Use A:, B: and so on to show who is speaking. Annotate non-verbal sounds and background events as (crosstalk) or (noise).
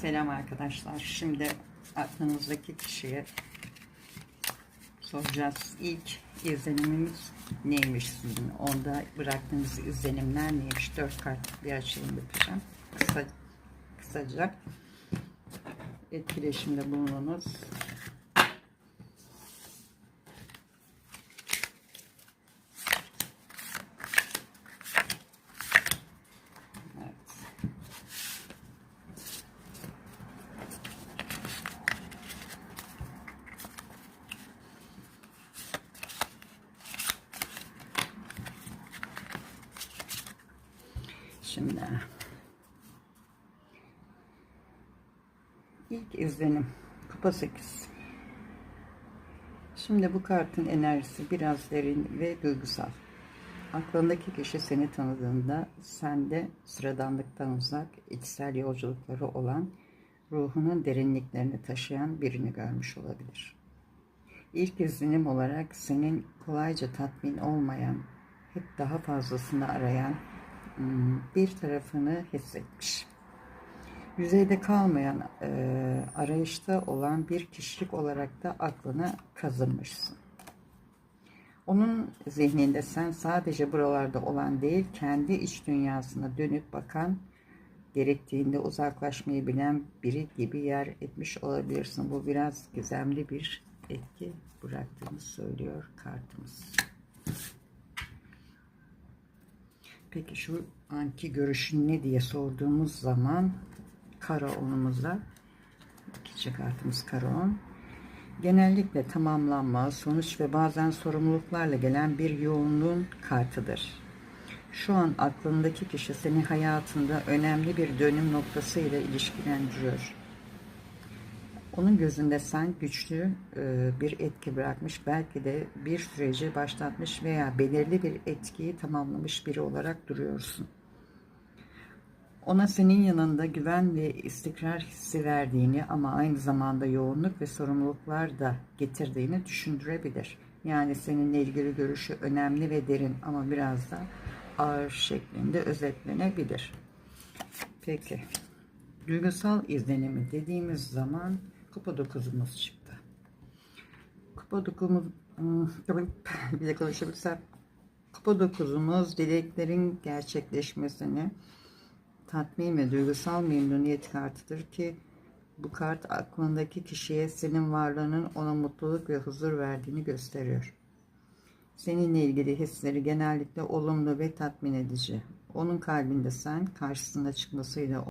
A: Selam arkadaşlar. Şimdi aklınızdaki kişiye soracağız. İlk izlenimimiz neymiş sizin? Onda bıraktığınız izlenimler neymiş? Dört kart bir açılım yapacağım. Kısa, kısaca etkileşimde bulununuz. Şimdi. İlk izlenim kupa 8 şimdi bu kartın enerjisi biraz derin ve duygusal. Aklındaki kişi seni tanıdığında sende sıradanlıktan uzak içsel yolculukları olan ruhunun derinliklerini taşıyan birini görmüş olabilir. İlk izlenim olarak senin kolayca tatmin olmayan hep daha fazlasını arayan bir tarafını hissetmiş. Yüzeyde kalmayan, e, arayışta olan bir kişilik olarak da aklına kazınmışsın. Onun zihninde sen sadece buralarda olan değil, kendi iç dünyasına dönüp bakan, gerektiğinde uzaklaşmayı bilen biri gibi yer etmiş olabilirsin. Bu biraz gizemli bir etki bıraktığını söylüyor kartımız. Peki şu anki görüşün ne diye sorduğumuz zaman kara onumuza ikinci kartımız kara on genellikle tamamlanma, sonuç ve bazen sorumluluklarla gelen bir yoğunluğun kartıdır. Şu an aklındaki kişi seni hayatında önemli bir dönüm noktasıyla ilişkilendiriyor. Onun gözünde sen güçlü e, bir etki bırakmış, belki de bir süreci başlatmış veya belirli bir etkiyi tamamlamış biri olarak duruyorsun. Ona senin yanında güven ve istikrar hissi verdiğini ama aynı zamanda yoğunluk ve sorumluluklar da getirdiğini düşündürebilir. Yani seninle ilgili görüşü önemli ve derin ama biraz da ağır şeklinde özetlenebilir. Peki. Duygusal izlenimi dediğimiz zaman Kupa 9'umuz çıktı. Kupa 9'umuz (laughs) bir de konuşabilsem Kupa 9'umuz dileklerin gerçekleşmesini tatmin ve duygusal memnuniyet kartıdır ki bu kart aklındaki kişiye senin varlığının ona mutluluk ve huzur verdiğini gösteriyor. Seninle ilgili hisleri genellikle olumlu ve tatmin edici. Onun kalbinde sen karşısına çıkmasıyla